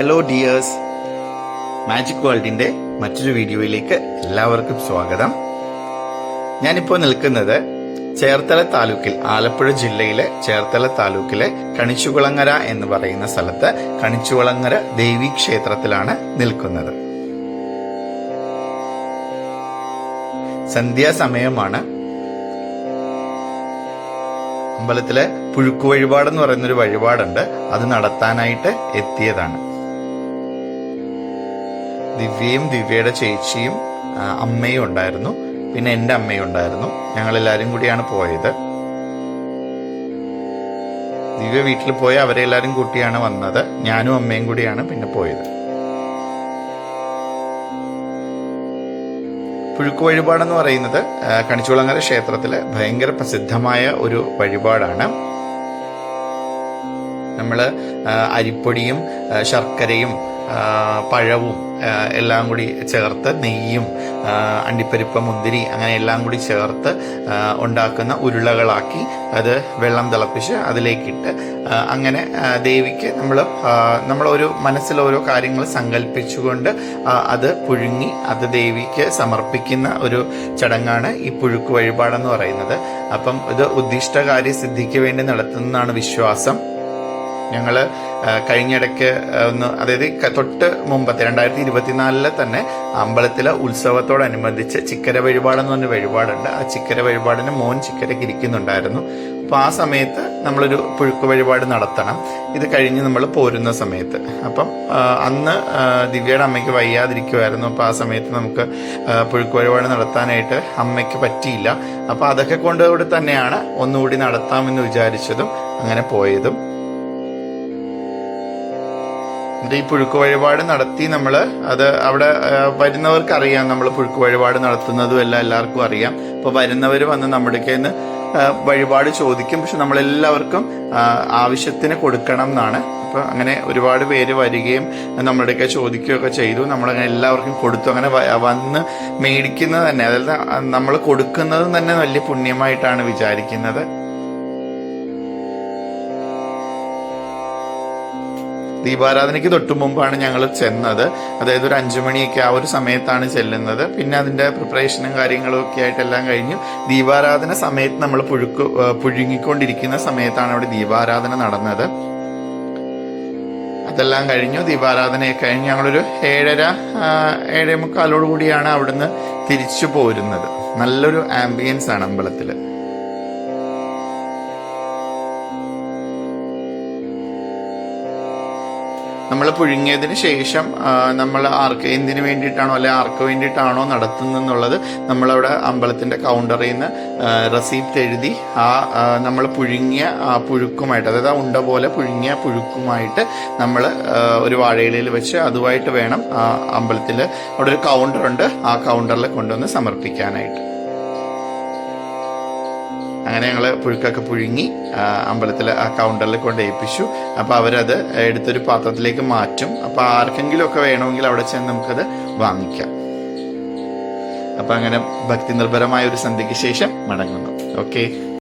Hello dears magic വേൾഡിന്റെ മറ്റൊരു വീഡിയോയിലേക്ക് എല്ലാവർക്കും സ്വാഗതം. ഞാനിപ്പോൾ നിൽക്കുന്നത് ചേർത്തല താലൂക്കിൽ ആലപ്പുഴ ജില്ലയിലെ ചേർത്തല താലൂക്കിലെ കണിച്ചുകുളങ്ങര എന്ന് പറയുന്ന സ്ഥലത്ത് കണിച്ചുകുളങ്ങര ദേവി ക്ഷേത്രത്തിലാണ് നിൽക്കുന്നത്. സന്ധ്യാസമയമാണ്. അമ്പലത്തിലെ പുഴുക്കു വഴിപാടെന്ന് പറയുന്നൊരു വഴിപാടുണ്ട്. അത് നടത്താനായിട്ട് എത്തിയതാണ്. ദിവ്യയും ദിവ്യയുടെ ചേച്ചിയും അമ്മയും ഉണ്ടായിരുന്നു. പിന്നെ എന്റെ അമ്മയും ഉണ്ടായിരുന്നു. ഞങ്ങൾ എല്ലാവരും കൂടിയാണ് പോയത്. ദിവ്യ വീട്ടിൽ പോയി അവരെ എല്ലാവരും കൂട്ടിയാണ് വന്നത്. ഞാനും അമ്മയും കൂടിയാണ് പിന്നെ പോയത്. പുഴുക്ക് വഴിപാടെന്ന് പറയുന്നത് കണിച്ചുളങ്ങര ക്ഷേത്രത്തിലെ ഭയങ്കര പ്രസിദ്ധമായ ഒരു വഴിപാടാണ്. നമ്മൾ അരിപ്പൊടിയും ശർക്കരയും പഴവും എല്ലാം കൂടി ചേർത്ത് നെയ്യും അണ്ടിപ്പരിപ്പ് മുന്തിരി അങ്ങനെ എല്ലാം കൂടി ചേർത്ത് ഉണ്ടാക്കുന്ന ഉരുളകളാക്കി അത് വെള്ളം തിളപ്പിച്ച് അതിലേക്കിട്ട് അങ്ങനെ ദേവിക്ക് നമ്മൾ നമ്മളൊരു മനസ്സിൽ ഓരോ കാര്യങ്ങൾ സങ്കല്പിച്ചുകൊണ്ട് അത് പുഴുങ്ങി അത് ദേവിക്ക് സമർപ്പിക്കുന്ന ഒരു ചടങ്ങാണ് ഈ പുഴുക്ക് വഴിപാടെന്ന് പറയുന്നത്. അപ്പം ഇത് ഉദ്ദിഷ്ടകാര്യ സിദ്ധിക്ക് വേണ്ടി നടത്തുന്നതാണ് വിശ്വാസം. ഞങ്ങൾ കഴിഞ്ഞിടയ്ക്ക് ഒന്ന് അതായത് തൊട്ട് മുമ്പത്തെ രണ്ടായിരത്തി ഇരുപത്തിനാലിൽ തന്നെ അമ്പലത്തിലെ ഉത്സവത്തോടനുബന്ധിച്ച് ചിക്കര വഴിപാടെന്ന് പറഞ്ഞ വഴിപാടുണ്ട്. ആ ചിക്കര വഴിപാടിന് മോൻ ചിക്കരയ്ക്ക് ഇരിക്കുന്നുണ്ടായിരുന്നു. അപ്പോൾ ആ സമയത്ത് നമ്മളൊരു പുഴുക്ക് വഴിപാട് നടത്തണം. ഇത് കഴിഞ്ഞ് നമ്മൾ പോരുന്ന സമയത്ത്. അപ്പം അന്ന് ദിവ്യയുടെ അമ്മയ്ക്ക് വയ്യാതിരിക്കുമായിരുന്നു അപ്പോൾ ആ സമയത്ത് നമുക്ക് പുഴുക്ക് വഴിപാട് നടത്താനായിട്ട് അമ്മയ്ക്ക് പറ്റിയില്ല. അപ്പോൾ അതൊക്കെ കൊണ്ടുകൂടി തന്നെയാണ് ഒന്നുകൂടി നടത്താമെന്ന് വിചാരിച്ചതും അങ്ങനെ പോയതും. എന്നിട്ട് ഈ പുഴുക്ക് വഴിപാട് നടത്തി നമ്മൾ അത് അവിടെ വരുന്നവർക്ക് അറിയാം നമ്മൾ പുഴുക്ക് വഴിപാട് നടത്തുന്നതും എല്ലാം എല്ലാവർക്കും അറിയാം. അപ്പൊ വരുന്നവർ വന്ന് നമ്മുടെ കയ്യിൽ നിന്ന് വഴിപാട് ചോദിക്കും. പക്ഷെ നമ്മളെല്ലാവർക്കും ആവശ്യത്തിന് കൊടുക്കണം എന്നാണ്. അപ്പൊ അങ്ങനെ ഒരുപാട് പേര് വരികയും നമ്മുടെയൊക്കെ ചോദിക്കുകയൊക്കെ ചെയ്തു. നമ്മളങ്ങനെ എല്ലാവർക്കും കൊടുത്തു. അങ്ങനെ വന്ന് മേടിക്കുന്നത് തന്നെ. അതായത് നമ്മൾ കൊടുക്കുന്നത് തന്നെ വലിയ പുണ്യമായിട്ടാണ് വിചാരിക്കുന്നത്. ദീപാരാധനയ്ക്ക് തൊട്ടു മുമ്പാണ് ഞങ്ങൾ ചെന്നത്. അതായത് ഒരു അഞ്ചു മണിയൊക്കെ ആ ഒരു സമയത്താണ് ചെല്ലുന്നത്. പിന്നെ അതിന്റെ പ്രിപ്പറേഷനും കാര്യങ്ങളും ഒക്കെ ആയിട്ടെല്ലാം കഴിഞ്ഞു. ദീപാരാധന സമയത്ത് നമ്മൾ പുഴുക്ക് പുഴുങ്ങിക്കൊണ്ടിരിക്കുന്ന സമയത്താണ് അവിടെ ദീപാരാധന നടന്നത്. അതെല്ലാം കഴിഞ്ഞു. ദീപാരാധനയൊക്കെ കഴിഞ്ഞ് ഞങ്ങളൊരു ഏഴര ഏഴേ മുക്കാലോടുകൂടിയാണ് അവിടുന്ന് തിരിച്ചു പോരുന്നത്. നല്ലൊരു ആംബിയൻസ് ആണ് അമ്പലത്തിൽ. നമ്മൾ പുഴുങ്ങിയതിന് ശേഷം നമ്മൾ ആർക്ക് എന്തിനു വേണ്ടിയിട്ടാണോ അല്ലെ ആർക്ക് വേണ്ടിയിട്ടാണോ നടത്തുന്നെന്നുള്ളത് നമ്മളവിടെ അമ്പലത്തിന്റെ കൗണ്ടറിൽ നിന്ന് റെസീപ്റ്റ് എഴുതി ആ നമ്മൾ പുഴുങ്ങിയ ആ പുഴുക്കുമായിട്ട് അതായത് ആ ഉണ്ട പോലെ പുഴുങ്ങിയ പുഴുക്കുമായിട്ട് നമ്മൾ ഒരു വാഴയിലയിൽ വെച്ച് അതുമായിട്ട് വേണം ആ അമ്പലത്തിൽ അവിടെ ഒരു കൗണ്ടറുണ്ട് ആ കൗണ്ടറിൽ കൊണ്ടുവന്ന് സമർപ്പിക്കാനായിട്ട്. അങ്ങനെ ഞങ്ങൾ പുഴുക്കൊക്കെ പുഴുങ്ങി അമ്പലത്തിൽ ആ കൗണ്ടറിൽ കൊണ്ട് ഏൽപ്പിച്ചു അപ്പോൾ അവരത് എടുത്തൊരു പാത്രത്തിലേക്ക് മാറ്റും. അപ്പോൾ ആർക്കെങ്കിലും ഒക്കെ വേണമെങ്കിൽ അവിടെ ചെന്ന് നമുക്കത് വാങ്ങിക്കാം. അപ്പം അങ്ങനെ ഭക്തി നിർഭരമായ ഒരു സന്ധ്യയ്ക്ക് ശേഷം മടങ്ങുന്നു. ഓക്കെ